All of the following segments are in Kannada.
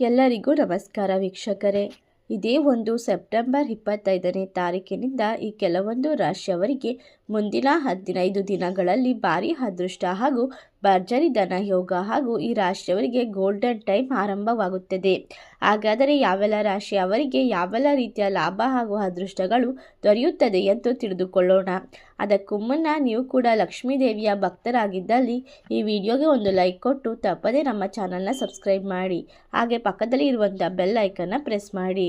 ಎಲ್ಲರಿಗೂ ನಮಸ್ಕಾರ ವೀಕ್ಷಕರೇ. ಇದೇ ಒಂದು ಸೆಪ್ಟೆಂಬರ್ ಇಪ್ಪತ್ತೈದನೇ ತಾರೀಕಿನಿಂದ ಈ ಕೆಲವೊಂದು ರಾಶಿಯವರಿಗೆ ಮುಂದಿನ ಹದಿನೈದು ದಿನಗಳಲ್ಲಿ ಭಾರಿ ಅದೃಷ್ಟ ಹಾಗೂ ಭರ್ಜರಿ ಧನ ಯೋಗ ಹಾಗೂ ಈ ರಾಶಿಯವರಿಗೆ ಗೋಲ್ಡನ್ ಟೈಮ್ ಆರಂಭವಾಗುತ್ತದೆ. ಹಾಗಾದರೆ ಯಾವೆಲ್ಲ ರಾಶಿಯವರಿಗೆ ಯಾವೆಲ್ಲ ರೀತಿಯ ಲಾಭ ಹಾಗೂ ಅದೃಷ್ಟಗಳು ದೊರೆಯುತ್ತದೆ ಎಂದು ತಿಳಿದುಕೊಳ್ಳೋಣ. ಅದಕ್ಕೂ ಮುನ್ನ ನೀವು ಕೂಡ ಲಕ್ಷ್ಮೀ ದೇವಿಯ ಭಕ್ತರಾಗಿದ್ದಲ್ಲಿ ಈ ವಿಡಿಯೋಗೆ ಒಂದು ಲೈಕ್ ಕೊಟ್ಟು ತಪ್ಪದೇ ನಮ್ಮ ಚಾನಲ್ನ ಸಬ್ಸ್ಕ್ರೈಬ್ ಮಾಡಿ. ಹಾಗೆ ಪಕ್ಕದಲ್ಲಿ ಇರುವಂಥ ಬೆಲ್ ಐಕನ್ನ ಪ್ರೆಸ್ ಮಾಡಿ.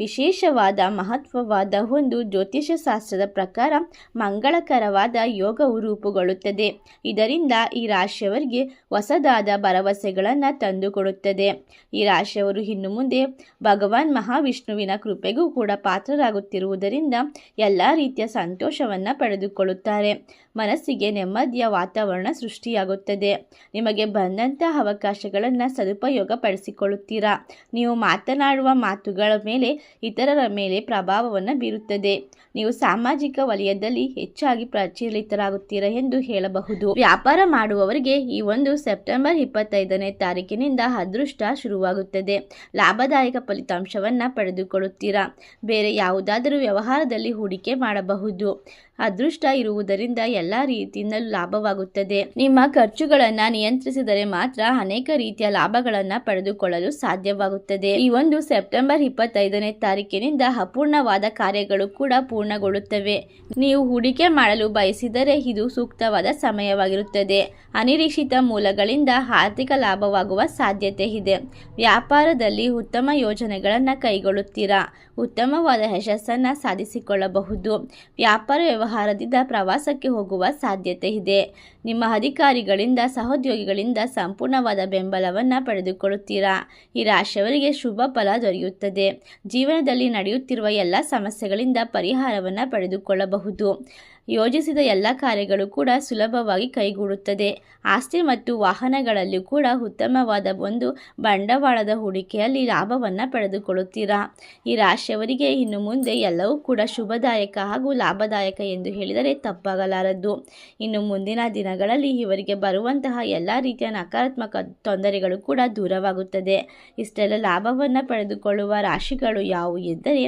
ವಿಶೇಷವಾದ ಮಹತ್ವವಾದ ಒಂದು ಜ್ಯೋತಿಷ್ಯ ಶಾಸ್ತ್ರದ ಪ್ರಕಾರ ಮಂಗಳಕರವಾದ ಯೋಗವು ರೂಪುಗೊಳ್ಳುತ್ತದೆ. ಇದರಿಂದ ಈ ರಾಶಿಯವರಿಗೆ ಹೊಸದಾದ ಭರವಸೆಗಳನ್ನು ತಂದುಕೊಡುತ್ತದೆ. ಈ ರಾಶಿಯವರು ಇನ್ನು ಮುಂದೆ ಭಗವಾನ್ ಮಹಾವಿಷ್ಣುವಿನ ಕೃಪೆಗೂ ಕೂಡ ಪಾತ್ರರಾಗುತ್ತಿರುವುದರಿಂದ ಎಲ್ಲ ರೀತಿಯ ಸಂತೋಷವನ್ನು ಪಡೆದುಕೊಳ್ಳುತ್ತಾರೆ. ಮನಸ್ಸಿಗೆ ನೆಮ್ಮದಿಯ ವಾತಾವರಣ ಸೃಷ್ಟಿಯಾಗುತ್ತದೆ. ನಿಮಗೆ ಬಂದಂತಹ ಅವಕಾಶಗಳನ್ನು ಸದುಪಯೋಗ ಪಡಿಸಿಕೊಳ್ಳುತ್ತೀರಾ ನೀವು ಮಾತನಾಡುವ ಮಾತುಗಳ ಮೇಲೆ ಇತರರ ಮೇಲೆ ಪ್ರಭಾವವನ್ನು ಬೀರುತ್ತದೆ. ನೀವು ಸಾಮಾಜಿಕ ವಲಯದಲ್ಲಿ ಹೆಚ್ಚಾಗಿ ಪ್ರಚಲಿತರಾಗುತ್ತೀರಾ ಎಂದು ಹೇಳಬಹುದು. ವ್ಯಾಪಾರ ಮಾಡುವವರಿಗೆ ಈ ಒಂದು ಸೆಪ್ಟೆಂಬರ್ ಇಪ್ಪತ್ತೈದನೇ ತಾರೀಕಿನಿಂದ ಅದೃಷ್ಟ ಶುರುವಾಗುತ್ತದೆ. ಲಾಭದಾಯಕ ಫಲಿತಾಂಶವನ್ನು ಪಡೆದುಕೊಳ್ಳುತ್ತೀರಾ. ಬೇರೆ ಯಾವುದಾದರೂ ವ್ಯವಹಾರದಲ್ಲಿ ಹೂಡಿಕೆ ಮಾಡಬಹುದು. ಅದೃಷ್ಟ ಇರುವುದರಿಂದ ಎಲ್ಲ ರೀತಿಯಿಂದಲೂ ಲಾಭವಾಗುತ್ತದೆ. ನಿಮ್ಮ ಖರ್ಚುಗಳನ್ನು ನಿಯಂತ್ರಿಸಿದರೆ ಮಾತ್ರ ಅನೇಕ ರೀತಿಯ ಲಾಭಗಳನ್ನು ಪಡೆದುಕೊಳ್ಳಲು ಸಾಧ್ಯವಾಗುತ್ತದೆ. ಈ ಒಂದು ಸೆಪ್ಟೆಂಬರ್ ಇಪ್ಪತ್ತೈದನೇ ತಾರೀಕಿನಿಂದ ಅಪೂರ್ಣವಾದ ಕಾರ್ಯಗಳು ಕೂಡ ಪೂರ್ಣಗೊಳ್ಳುತ್ತವೆ. ನೀವು ಹೂಡಿಕೆ ಮಾಡಲು ಬಯಸಿದರೆ ಇದು ಸೂಕ್ತವಾದ ಸಮಯವಾಗಿರುತ್ತದೆ. ಅನಿರೀಕ್ಷಿತ ಮೂಲಗಳಿಂದ ಆರ್ಥಿಕ ಲಾಭವಾಗುವ ಸಾಧ್ಯತೆ ಇದೆ. ವ್ಯಾಪಾರದಲ್ಲಿ ಉತ್ತಮ ಯೋಜನೆಗಳನ್ನು ಕೈಗೊಳ್ಳುತ್ತೀರಾ? ಉತ್ತಮವಾದ ಯಶಸ್ಸನ್ನು ಸಾಧಿಸಿಕೊಳ್ಳಬಹುದು. ವ್ಯಾಪಾರ ವ್ಯವಹಾರದಿಂದ ಪ್ರವಾಸಕ್ಕೆ ಹೋಗುವ ಸಾಧ್ಯತೆ ಇದೆ. ನಿಮ್ಮ ಅಧಿಕಾರಿಗಳಿಂದ, ಸಹೋದ್ಯೋಗಿಗಳಿಂದ ಸಂಪೂರ್ಣವಾದ ಬೆಂಬಲವನ್ನು ಪಡೆದುಕೊಳ್ಳುತ್ತೀರಾ? ಈ ರಾಶಿಯವರಿಗೆ ಶುಭ ಫಲ ದೊರೆಯುತ್ತದೆ. ಜೀವನದಲ್ಲಿ ನಡೆಯುತ್ತಿರುವ ಎಲ್ಲ ಸಮಸ್ಯೆಗಳಿಂದ ಪರಿಹಾರವನ್ನು ಪಡೆದುಕೊಳ್ಳಬಹುದು. ಯೋಜಿಸಿದ ಎಲ್ಲ ಕಾರ್ಯಗಳು ಕೂಡ ಸುಲಭವಾಗಿ ಕೈಗೂಡುತ್ತದೆ. ಆಸ್ತಿ ಮತ್ತು ವಾಹನಗಳಲ್ಲೂ ಕೂಡ ಉತ್ತಮವಾದ ಒಂದು ಬಂಡವಾಳದ ಹೂಡಿಕೆಯಲ್ಲಿ ಲಾಭವನ್ನು ಪಡೆದುಕೊಳ್ಳುತ್ತೀರಾ? ಈ ರಾಶಿಯವರಿಗೆ ಇನ್ನು ಮುಂದೆ ಎಲ್ಲವೂ ಕೂಡ ಶುಭದಾಯಕ ಹಾಗೂ ಲಾಭದಾಯಕ ಎಂದು ಹೇಳಿದರೆ ತಪ್ಪಾಗಲಾರದು ಇನ್ನು ಮುಂದಿನ ದಿನಗಳಲ್ಲಿ ಇವರಿಗೆ ಬರುವಂತಹ ಎಲ್ಲ ರೀತಿಯ ನಕಾರಾತ್ಮಕ ತೊಂದರೆಗಳು ಕೂಡ ದೂರವಾಗುತ್ತದೆ. ಇಷ್ಟೆಲ್ಲ ಲಾಭವನ್ನು ಪಡೆದುಕೊಳ್ಳುವ ರಾಶಿಗಳು ಯಾವುವು ಎಂದರೆ,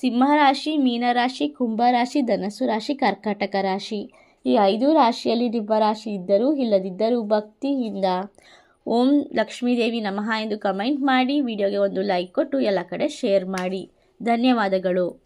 ಸಿಂಹರಾಶಿ, ಮೀನರಾಶಿ, ಕುಂಭರಾಶಿ, ಧನಸ್ಸು ರಾಶಿ ಕರ್ಕಾಟಕ ರಾಶಿ. ಈ ಐದು ರಾಶಿಯಲ್ಲಿ ನಿಮ್ಮ ರಾಶಿ ಇದ್ದರೂ ಇಲ್ಲದಿದ್ದರೂ ಭಕ್ತಿಯಿಂದ ಓಂ ಲಕ್ಷ್ಮೀದೇವಿ ನಮಃ ಎಂದು ಕಮೆಂಟ್ ಮಾಡಿ, ವಿಡಿಯೋಗೆ ಒಂದು ಲೈಕ್ ಕೊಟ್ಟು ಎಲ್ಲ ಕಡೆ ಶೇರ್ ಮಾಡಿ. ಧನ್ಯವಾದಗಳು.